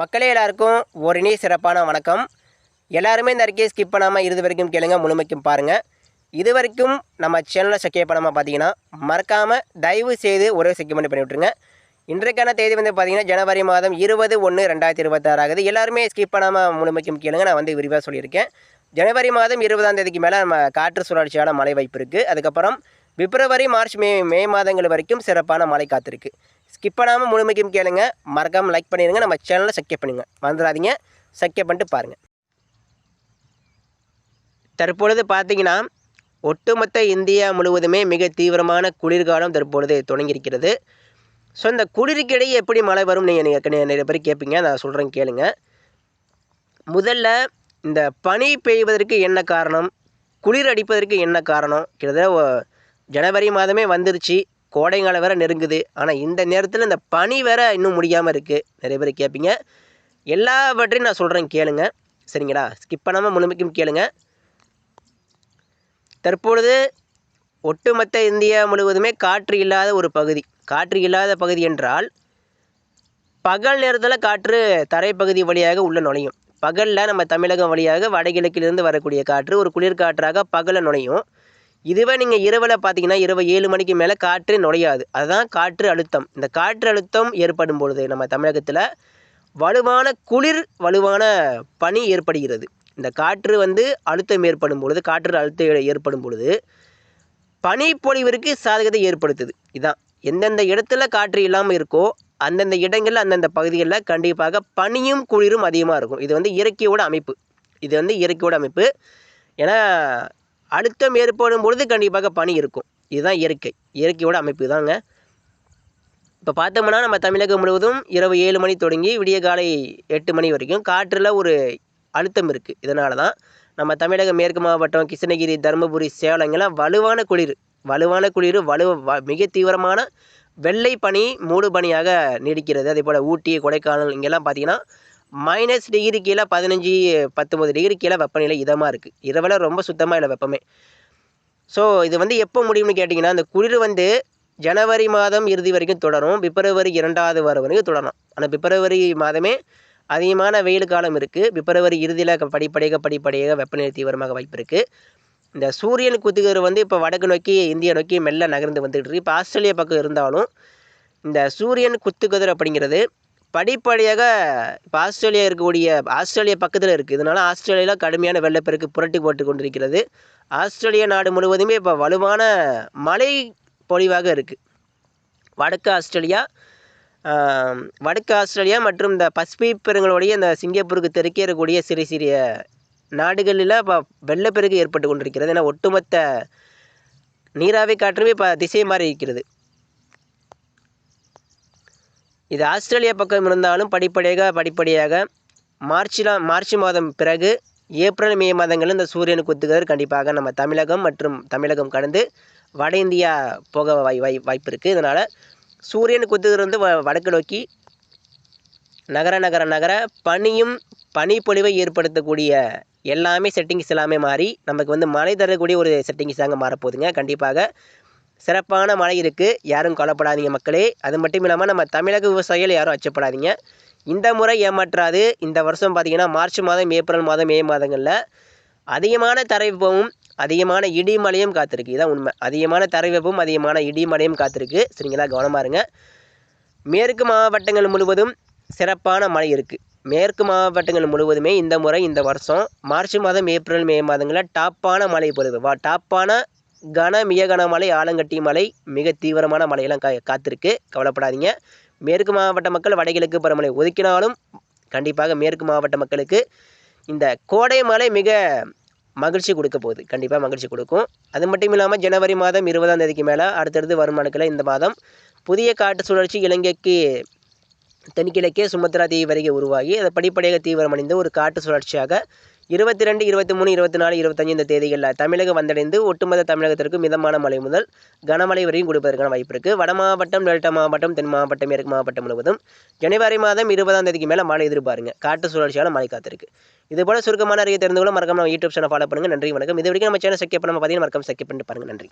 மக்களே எல்லாருக்கும் ஒரு இனிய சிறப்பான வணக்கம். எல்லாருமே இந்த அறிக்கையை ஸ்கிப் பண்ணாமல் இறுதி வரைக்கும் கேளுங்க முழுமைக்கும் பாருங்கள் இது வரைக்கும் நம்ம சேனலை சக்கிய பண்ணாமல் பார்த்தீங்கன்னா மறக்காமல் தயவு செய்து ஒரே செக்மெண்ட் பண்ணி விட்ருங்க இன்றைக்கான தேதி வந்து பார்த்தீங்கன்னா ஜனவரி மாதம் இருபது ஒன்று ரெண்டாயிரத்தி இருபத்தாறு ஆகுது. எல்லாருமே ஸ்கிப் பண்ணாமல் முழுமைக்கும் கேளுங்க நான் வந்து விரிவாக சொல்லியிருக்கேன். ஜனவரி மாதம் இருபதாம் தேதிக்கு மேலே நம்ம காற்று சுழற்சியான மழை வாய்ப்பு இருக்குது அதுக்கப்புறம் பிப்ரவரி மார்ச் மே மே மாதங்கள் வரைக்கும் சிறப்பான மழை காத்திருக்கு. ஸ்கிப் பண்ணாமல் முழுமைக்கும் கேளுங்க. மறக்காமல் லைக் பண்ணிடுங்க நம்ம சேனலை சக்கிய பண்ணுங்க. மறந்துடாதீங்க. சக்கிய பண்ணிட்டு பாருங்கள் தற்பொழுது பார்த்தீங்கன்னா ஒட்டுமொத்த இந்தியா முழுவதுமே மிக தீவிரமான குளிர்காலம் தற்பொழுது தொடங்கியிருக்கிறது. ஸோ இந்த குளிருக்கிடையே எப்படி மழை வரும் நீங்கள் நிறைய பேர் கேட்பீங்க நான் சொல்கிறேன் கேளுங்க. முதல்ல இந்த பனி பெய்வதற்கு என்ன காரணம்? குளிர் அடிப்பதற்கு என்ன காரணம்? கிட்டத்தட்ட ஜனவரி மாதமே வந்துருச்சு. கோடைக்காலம் வேற நெருங்குது. ஆனால் இந்த நேரத்தில் இந்த பனி வேற இன்னும் முடியாமல் இருக்குது நிறைய பேர் கேட்பீங்க எல்லாவற்றையும் நான் சொல்கிறேன் கேளுங்க. சரிங்களா? ஸ்கிப் பண்ணாமல் முழுமைக்கும் கேளுங்க. தற்பொழுது ஒட்டுமொத்த இந்தியா முழுவதுமே காற்று இல்லாத ஒரு பகுதி. காற்று இல்லாத பகுதி என்றால் பகல் நேரத்தில் காற்று தரைப்பகுதி வழியாக உள்ள நுழையும். பகலில் நம்ம தமிழகம் வழியாக வடகிழக்கிலிருந்து வரக்கூடிய காற்று ஒரு குளிர்காற்றாக பகலில் நுழையும். இதுவே நீங்கள் இரவில் பார்த்தீங்கன்னா இரவு ஏழு மணிக்கு மேலே காற்று நுழையாது. அதுதான் காற்று அழுத்தம். இந்த காற்று அழுத்தம் ஏற்படும் பொழுது நம்ம தமிழகத்தில் வலுவான குளிர் வலுவான பனி ஏற்படுகிறது. இந்த காற்று வந்து அழுத்தம் ஏற்படும் பொழுது காற்று அழுத்தம் ஏற்படும் பொழுது பனிப்பொழிவிற்கு சாதகத்தை ஏற்படுத்துது. இதான். எந்தெந்த இடத்துல காற்று இல்லாமல் இருக்கோ அந்தந்த இடங்களில் அந்தந்த பகுதிகளில் கண்டிப்பாக பனியும் குளிரும் அதிகமாக இருக்கும். இது வந்து இயற்கையோட அமைப்பு. இது வந்து இயற்கையோட அமைப்பு. ஏன்னா அழுத்தம் ஏற்படும் பொழுது கண்டிப்பாக பனி இருக்கும். இதுதான் இயற்கை. இயற்கையோட அமைப்பு தாங்க இப்போ பார்த்தோம்னா நம்ம தமிழகம் முழுவதும் இரவு ஏழு மணி தொடங்கி விடிய காலை எட்டு மணி வரைக்கும் காற்றில் ஒரு அழுத்தம் இருக்குது இதனால தான் நம்ம தமிழக மேற்கு மாவட்டம் கிருஷ்ணகிரி தருமபுரி சேலம் இங்கெல்லாம் வலுவான குளிர் வலுவான குளிர் வலு மிக தீவிரமான வெள்ளை பனி மூடு பனியாக நீடிக்கிறது. அதே போல் ஊட்டி கொடைக்கானல் இங்கெல்லாம் பார்த்தீங்கன்னா மைனஸ் டிகிரி கீழே பதினஞ்சு பத்தொம்பது டிகிரி கீழே வெப்பநிலை இதமாக இருக்குது இரவில் ரொம்ப சுத்தமாக இல்லை வெப்பமே. ஸோ இது வந்து எப்போ முடியும்னு கேட்டிங்கன்னா அந்த குளிர் வந்து ஜனவரி மாதம் இறுதி வரைக்கும் தொடரும். பிப்ரவரி இரண்டாவது வாரம் வரைக்கும் தொடரும். ஆனால் பிப்ரவரி மாதமே அதிகமான வெயில் காலம் இருக்குது பிப்ரவரி இறுதியில் படிப்படியாக படிப்படியாக வெப்பநிலை தீவிரமாக வாய்ப்பு இருக்குது இந்த சூரியன் குத்துகிற வந்து இப்போ வடக்கு நோக்கி இந்தியா நோக்கி மெல்ல நகர்ந்து வந்துட்டு இருக்கு. இப்போ ஆஸ்திரேலியா பக்கம் இருந்தாலும் இந்த சூரியன் குத்துக்கதிர் அப்படிங்கிறது படிப்படியாக இப்போ ஆஸ்திரேலியா இருக்கக்கூடிய ஆஸ்திரேலியா பக்கத்தில் இருக்குது இதனால் ஆஸ்திரேலியாவில் கடுமையான வெள்ளப்பெருக்கு புரட்டி போட்டு கொண்டிருக்கிறது. ஆஸ்திரேலியா நாடு முழுவதுமே இப்போ வலுவான மழை பொழிவாக இருக்குது வடக்கு ஆஸ்திரேலியா வடக்கு ஆஸ்திரேலியா மற்றும் இந்த பசிபிக் பெருங்களுடைய இந்த சிங்கப்பூருக்கு தெற்கே இருக்கக்கூடிய சிறிய சிறிய நாடுகளில் இப்போ வெள்ளப்பெருக்கு ஏற்பட்டு கொண்டிருக்கிறது. ஏன்னா ஒட்டுமொத்த நீராவி காற்றுமே இப்போ திசை மாறி இருக்கிறது இது ஆஸ்திரேலியா பக்கம் இருந்தாலும் படிப்படியாக படிப்படியாக மார்ச்சில் மார்ச் மாதம் பிறகு ஏப்ரல் மே மாதங்களில் இந்த சூரியன் குத்துகிறது. கண்டிப்பாக நம்ம தமிழகம் மற்றும் தமிழகம் கடந்து வட இந்தியா போக வாய் வாய் வாய்ப்பு இருக்குது இதனால் சூரியன் குத்துகிறது வந்து வ வடக்கு நோக்கி நகர நகர நகர பனியும் பனிப்பொழிவை ஏற்படுத்தக்கூடிய எல்லாமே செட்டிங்ஸ் எல்லாமே மாறி நமக்கு வந்து மழை தரக்கூடிய ஒரு செட்டிங்ஸ் தாங்க மாறப்போகுதுங்க. கண்டிப்பாக சிறப்பான மழை இருக்குது யாரும் கவலைப்படாதீங்க மக்களே. அது மட்டும் இல்லாமல் நம்ம தமிழக விவசாயிகள் யாரும் அச்சப்படாதீங்க. இந்த முறை ஏமாற்றாது. இந்த வருஷம் பார்த்தீங்கன்னா மார்ச் மாதம் ஏப்ரல் மாதம் மே மாதங்களில் அதிகமான தரை அதிகமான இடி மழையும் காத்திருக்கு. இதான் உண்மை. அதிகமான தரை அதிகமான இடி மழையும் காத்திருக்கு. சரிங்களா? கவனமாக இருங்க. மேற்கு மாவட்டங்கள் முழுவதும் சிறப்பான மழை இருக்குது மேற்கு மாவட்டங்கள் முழுவதுமே இந்த முறை இந்த வருஷம் மார்ச் மாதம் ஏப்ரல் மே மாதங்களில் டாப்பான மழை பொழுது வா டாப்பான கன மிக கனமழை ஆலங்கட்டி மழை மிக தீவிரமான மழையெல்லாம் கா காத்திருக்கு. கவலைப்படாதீங்க. மேற்கு மாவட்ட மக்கள் வடகிழக்கு பருவமழை ஒதுக்கினாலும் கண்டிப்பாக மேற்கு மாவட்ட மக்களுக்கு இந்த கோடை மழை மிக மகிழ்ச்சி கொடுக்க போகுது. கண்டிப்பாக மகிழ்ச்சி கொடுக்கும். அது மட்டும் இல்லாமல் ஜனவரி மாதம் இருபதாம் தேதிக்கு மேலே அடுத்தடுத்து வரும் நாட்களில் இந்த மாதம் புதிய காட்டு சுழற்சி இலங்கைக்கு தென்கிழக்கே சுமத்ரா தீவு வரைக்கும் உருவாகி அது படிப்படியாக தீவிரமடைந்து ஒரு காட்டு சுழற்சியாக இருபத்தி ரெண்டு இருபத்தி மூணு இருபத்தி நாலு இருபத்தஞ்சு இந்த தேதிகளில் தமிழகம் வந்தடைந்து ஒட்டுமொத்த தமிழகத்திற்கு மிதமான மழை முதல் கனமழை வரையும் கொடுப்பதற்கான வாய்ப்பு இருக்குது வட மாவட்டம் டெல்டா மாவட்டம் தென் மாவட்டம் மேற்கு மாவட்டம் முழுவதும் ஜனவரி மாதம் இருபதாம் தேதிக்கு மேலே மழை எதிர்பாருங்க. காட்டு சுழற்சியால் மழை காத்திருக்கு. இது போல சுருக்கமான அறிக்கை தெரிந்து கொள்ள மறக்காம யூடியூப் சேனல் ஃபாலோ பண்ணுங்கள் நன்றி வணக்கம். இது வரைக்கும் நம்ம சேனல் செக் பண்ண பார்த்தீங்கன்னா மறக்காம செக் பண்ணிட்டு பாருங்கள் நன்றி.